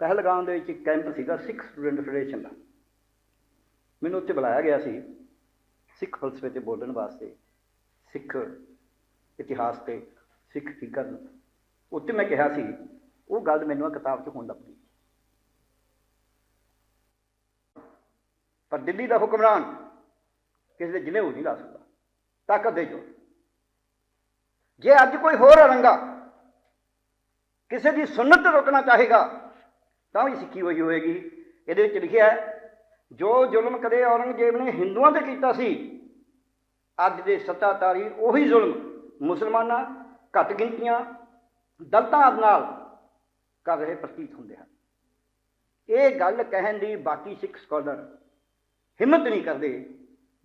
ਪਹਿਲਗਾਮ ਦੇ ਵਿੱਚ ਇੱਕ ਕੈਂਪ ਸੀਗਾ ਸਿੱਖ ਸਟੂਡੈਂਟ ਫੈਡਰੇਸ਼ਨ ਦਾ। ਮੈਨੂੰ ਉੱਥੇ ਬੁਲਾਇਆ ਗਿਆ ਸੀ ਸਿੱਖ ਫਲਸਫੇ ਤੇ ਬੋਲਣ ਵਾਸਤੇ, ਸਿੱਖ ਇਤਿਹਾਸ ਤੇ ਸਿੱਖ ਫਿਕਰ ਉੱਥੇ ਮੈਂ ਕਿਹਾ ਸੀ, ਉਹ ਗੱਲ ਮੈਨੂੰ ਆ ਕਿਤਾਬ 'ਚ ਹੋਣ ਲੱਭਦੀ ਪਰ ਦਿੱਲੀ ਦਾ ਹੁਕਮਰਾਨ ਕਿਸੇ ਦੇ ਜਿਲੇ ਹੋ ਨਹੀਂ ਲਾ ਸਕਦਾ। ਤਾਕਤ ਦੇ ਜੋ ਜੇ ਅੱਜ ਕੋਈ ਹੋਰ ਅਰੰਗਾ ਕਿਸੇ ਦੀ ਸੁਨਨਤ ਰੋਕਣਾ ਚਾਹੇਗਾ ਤਾਂ ਵੀ ਸਿੱਖੀ ਹੋਈ ਹੋਏਗੀ ਇਹਦੇ ਵਿੱਚ ਲਿਖਿਆ ਜੋ ਜ਼ੁਲਮ ਕਦੇ ਔਰੰਗਜ਼ੇਬ ਨੇ ਹਿੰਦੂਆਂ ਤੇ ਕੀਤਾ ਸੀ, ਅੱਜ ਦੇ ਸੱਤਾਧਾਰੀ ਉਹੀ ਜ਼ੁਲਮ, ਮੁਸਲਮਾਨਾਂ ਘੱਟ ਗਿਣਤੀਆਂ, ਦਲਤਾਂ ਨਾਲ ਕਰ ਰਹੇ ਪ੍ਰਤੀਤ ਹੁੰਦੇ ਹਨ। ਇਹ ਗੱਲ ਕਹਿਣ ਦੀ ਬਾਕੀ ਸਿੱਖ ਸਕਾਲਰ ਹਿੰਮਤ ਨਹੀਂ ਕਰਦੇ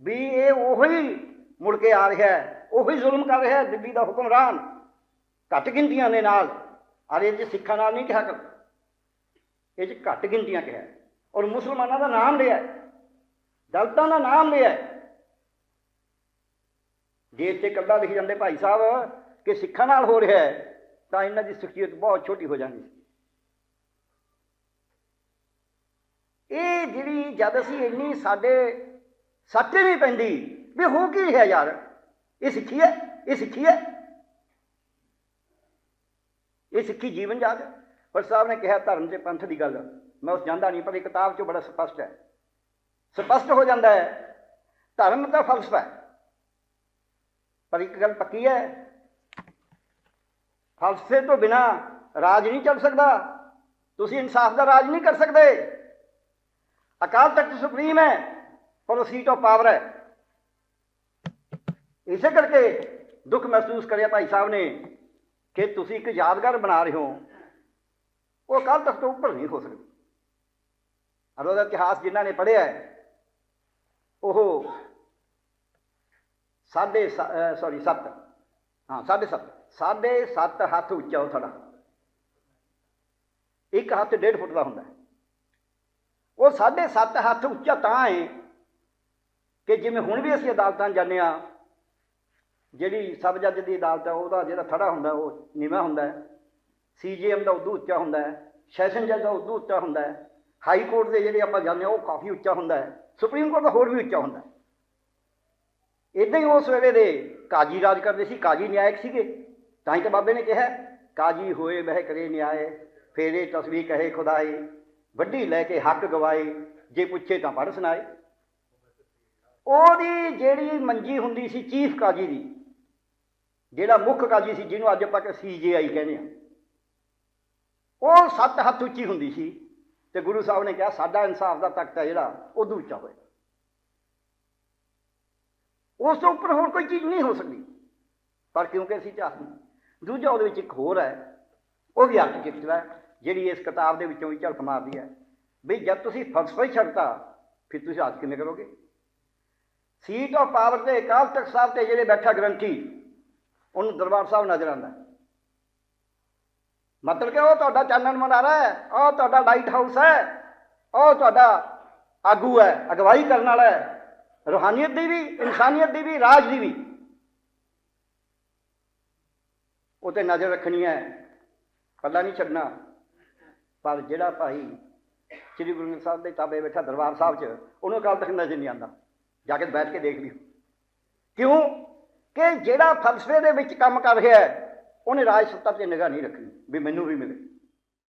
ਵੀ ਇਹ ਉਹੀ ਮੁੜ ਕੇ ਆ ਰਿਹਾ ਹੈ, ਉਹੀ ਜ਼ੁਲਮ ਕਰ ਰਿਹਾ ਹੈ, ਦਿੱਲੀ ਦਾ ਹੁਕਮਰਾਨ ਘੱਟ ਗਿਣਤੀਆਂ ਦੇ ਨਾਲ। ਅਰੇ ਜੇ ਸਿੱਖਾਂ ਨਾਲ ਨਹੀਂ ਕਿਹਾ ਕਰ ਇਹ 'ਚ ਘੱਟ ਗਿਣਤੀਆਂ ਕਿਹਾ ਔਰ ਮੁਸਲਮਾਨਾਂ ਦਾ ਨਾਮ ਲਿਆ ਦਲਤਾਂ ਦਾ ਨਾਮ ਲਿਆ ਜੇ ਇੱਥੇ ਕੱਲਾ ਲਿਖ ਜਾਂਦੇ ਭਾਈ ਸਾਹਿਬ ਕਿ ਸਿੱਖਾਂ ਨਾਲ ਹੋ ਰਿਹਾ ਹੈ, ਤਾਂ ਇਹਨਾਂ ਦੀ ਸ਼ਖਸੀਅਤ ਬਹੁਤ ਛੋਟੀ ਹੋ ਜਾਂਦੀ ਸੀ। ਇਹ ਜਿਹੜੀ ਜਦ ਅਸੀਂ ਇੰਨੀ ਸਾਡੇ ਸੱਟੇ ਨਹੀਂ ਪੈਂਦੀ, ਵੀ ਹੋ ਕੀ ਰਿਹਾ ਯਾਰ? ਇਹ ਸਿੱਖੀ ਹੈ, ਇਹ ਸਿੱਖੀ ਹੈ। ਇਹ ਸਿੱਖੀ ਜੀਵਨ ਜਾਗ ਹੈ। ਪਰ ਸਾਹਿਬ ਨੇ ਕਿਹਾ ਧਰਮ ਤੇ ਪੰਥ ਦੀ ਗੱਲ। ਮੈਂ ਉਸ ਜਾਂਦਾ ਨਹੀਂ, ਪਰ ਇਹ ਕਿਤਾਬ 'ਚੋਂ ਬੜਾ ਸਪਸ਼ਟ ਹੈ। ਸਪਸ਼ਟ ਹੋ ਜਾਂਦਾ ਹੈ, ਧਰਮ ਤਾਂ ਫਲਸਫਾ ਹੈ। ਪਰ ਇੱਕ ਗੱਲ ਪੱਕੀ ਹੈ ਫਲਸਫੇ ਤੋਂ ਬਿਨਾ ਰਾਜ ਨਹੀਂ ਚੱਲ ਸਕਦਾ। ਤੁਸੀਂ ਇਨਸਾਫ ਦਾ ਰਾਜ ਨਹੀਂ ਕਰ ਸਕਦੇ। ਅਕਾਲ ਤਖਤ ਸੁਪਰੀਮ ਹੈ, ਪਰ ਉਹ ਸੀਟ ਆਫ ਪਾਵਰ ਹੈ। ਇਸੇ ਕਰਕੇ ਦੁੱਖ ਮਹਿਸੂਸ ਕਰਿਆ ਭਾਈ ਸਾਹਿਬ ਨੇ ਕਿ ਤੁਸੀਂ ਇੱਕ ਯਾਦਗਾਰ ਬਣਾ ਰਹੇ ਹੋ। ਉਹ ਅਕਾਲ ਤਖਤ ਤੋਂ ਉੱਪਰ ਨਹੀਂ ਹੋ ਸਕਦੀ। ਅਰੋਂ ਦਾ ਇਤਿਹਾਸ ਜਿਨ੍ਹਾਂ ਨੇ ਪੜ੍ਹਿਆ ਹੈ, ਉਹ ਸਾਢੇ ਸੌਰੀ ਸੱਤ। ਹਾਂ, ਸਾਢੇ ਸੱਤ। ਸਾਢੇ ਸੱਤ ਹੱਥ ਉੱਚਾ ਉਹ ਥੜਾ। ਇੱਕ ਹੱਥ ਡੇਢ ਫੁੱਟ ਦਾ ਹੁੰਦਾ ਉਹ ਸਾਢੇ ਸੱਤ ਹੱਥ ਉੱਚਾ ਤਾਂ ਹੈ ਕਿ ਜਿਵੇਂ ਹੁਣ ਵੀ ਅਸੀਂ ਅਦਾਲਤਾਂ ਜਾਂਦੇ ਆ ਜਿਹੜੀ ਸਬ ਜੱਜ ਦੀ ਅਦਾਲਤ ਹੈ, ਉਹਦਾ ਜਿਹੜਾ ਥੜਾ ਹੁੰਦਾ, ਉਹ ਨੀਵਾਂ ਹੁੰਦਾ ਹੈ। ਸੀਜੀਐਮ ਦਾ ਉਦੋਂ ਉੱਚਾ ਹੁੰਦਾ ਹੈ, ਸੈਸ਼ਨ ਜੱਜ ਦਾ ਉਦੋਂ ਉੱਚਾ ਹੁੰਦਾ ਹੈ, ਹਾਈ ਕੋਰਟ ਦੇ ਜਿਹੜੇ ਆਪਾਂ ਜਾਂਦੇ ਆ ਉਹ ਕਾਫੀ ਉੱਚਾ ਹੁੰਦਾ ਹੈ, ਸੁਪਰੀਮ ਕੋਰਟ ਦਾ ਹੋਰ ਵੀ ਉੱਚਾ ਹੁੰਦਾ ਹੈ। ਇਦਾਂ ਹੀ ਉਸ ਵੇਲੇ ਦੇ ਕਾਜੀ ਰਾਜ ਕਰਦੇ ਸੀ, ਕਾਜੀ ਨਿਆਇਕ ਸੀਗੇ। ਤਾਂ ਹੀ ਤਾਂ ਬਾਬੇ ਨੇ ਕਿਹਾ, ਕਾਜੀ ਹੋਏ ਬਹਿ ਕਰੇ ਨਿਆਏ, ਫੇਰੇ ਤਸਵੀਰ ਕਹੇ ਖੁਦਾਏ, ਵੱਡੀ ਲੈ ਕੇ ਹੱਕ ਗਵਾਏ, ਜੇ ਪੁੱਛੇ ਤਾਂ ਪੜ੍ਹ ਸੁਣਾਏ। ਉਹਦੀ ਜਿਹੜੀ ਮੰਜੀ ਹੁੰਦੀ ਸੀ ਚੀਫ ਕਾਜੀ ਦੀ, ਜਿਹੜਾ ਮੁੱਖ ਕਾਜੀ ਸੀ, ਜਿਹਨੂੰ ਅੱਜ ਆਪਾਂ ਕਿ ਸੀਜੇਆਈ ਕਹਿੰਦੇ ਆ ਉਹ ਸੱਤ ਹੱਥ ਉੱਚੀ ਹੁੰਦੀ ਸੀ ਤੇ ਗੁਰੂ ਸਾਹਿਬ ਨੇ ਕਿਹਾ, ਸਾਡਾ ਇਨਸਾਫ ਦਾ ਤਖਤ ਹੈ ਜਿਹੜਾ ਉਦੋਂ ਉੱਚਾ ਹੋਇਆ। ਉਸ ਤੋਂ ਉੱਪਰ ਹੋਰ ਕੋਈ ਚੀਜ਼ ਨਹੀਂ ਹੋ ਸਕਦੀ। ਪਰ ਕਿਉਂਕਿ ਅਸੀਂ ਚਾਹਦੇ ਹਾਂ ਦੂਜਾ ਉਹਦੇ ਵਿੱਚ ਇੱਕ ਹੋਰ ਹੈ, ਉਹ ਵੀ ਆਰਕੀਟੈਕਚਰ ਹੈ, ਜਿਹੜੀ ਇਸ ਕਿਤਾਬ ਦੇ ਵਿੱਚੋਂ ਵੀ ਝਲਕ ਮਾਰਦੀ ਹੈ। ਵੀ ਜਦ ਤੁਸੀਂ ਫਲਸਫਾ ਹੀ ਛੱਡਤਾ, ਫਿਰ ਤੁਸੀਂ ਅੱਜ ਕਿਵੇਂ ਕਰੋਗੇ? ਸੀਟ ਆਫ ਪਾਵਰ ਦੇ ਅਕਾਲ ਤਖਤ ਸਾਹਿਬ ਤੇ ਜਿਹੜੇ ਬੈਠਾ ਗਰੰਟੀ ਉਹਨੂੰ ਦਰਬਾਰ ਸਾਹਿਬ ਨਜ਼ਰ ਆਉਂਦਾ। ਮਤਲਬ ਕਿ ਉਹ ਤੁਹਾਡਾ ਚਾਨਣ ਮਨਾਰਾ ਹੈ, ਉਹ ਤੁਹਾਡਾ ਲਾਈਟ ਹਾਊਸ ਹੈ, ਉਹ ਤੁਹਾਡਾ ਆਗੂ ਹੈ, ਅਗਵਾਈ ਕਰਨ ਵਾਲਾ ਹੈ, ਰੂਹਾਨੀਅਤ ਦੀ ਵੀ, ਇਨਸਾਨੀਅਤ ਦੀ ਵੀ, ਰਾਜ ਦੀ ਵੀ। ਉਹ ਤੇ ਨਜ਼ਰ ਰੱਖਣੀ ਹੈ, ਪੱਲਾ ਨਹੀਂ ਛੱਡਣਾ। ਪਰ ਜਿਹੜਾ ਭਾਈ ਸ੍ਰੀ ਗੁਰੂ ਗ੍ਰੰਥ ਸਾਹਿਬ ਦੇ ਤਾਬੇ ਬੈਠਾ ਦਰਬਾਰ ਸਾਹਿਬ 'ਚ, ਉਹਨੂੰ ਅਕਾਲ ਤੱਕ ਨਜ਼ਰ ਨਹੀਂ ਆਉਂਦਾ। ਜਾ ਕੇ ਬੈਠ ਕੇ ਦੇਖ ਲਿਓ। ਕਿਉਂ? ਕਿ ਜਿਹੜਾ ਫਲਸਫੇ ਦੇ ਵਿੱਚ ਕੰਮ ਕਰ ਰਿਹਾ ਹੈ ਉਹਨੇ ਰਾਜ ਸੱਤਾ ਤੇ ਨਿਗਾਹ ਨਹੀਂ ਰੱਖਣੀ ਵੀ ਮੈਨੂੰ ਵੀ ਮਿਲੇ।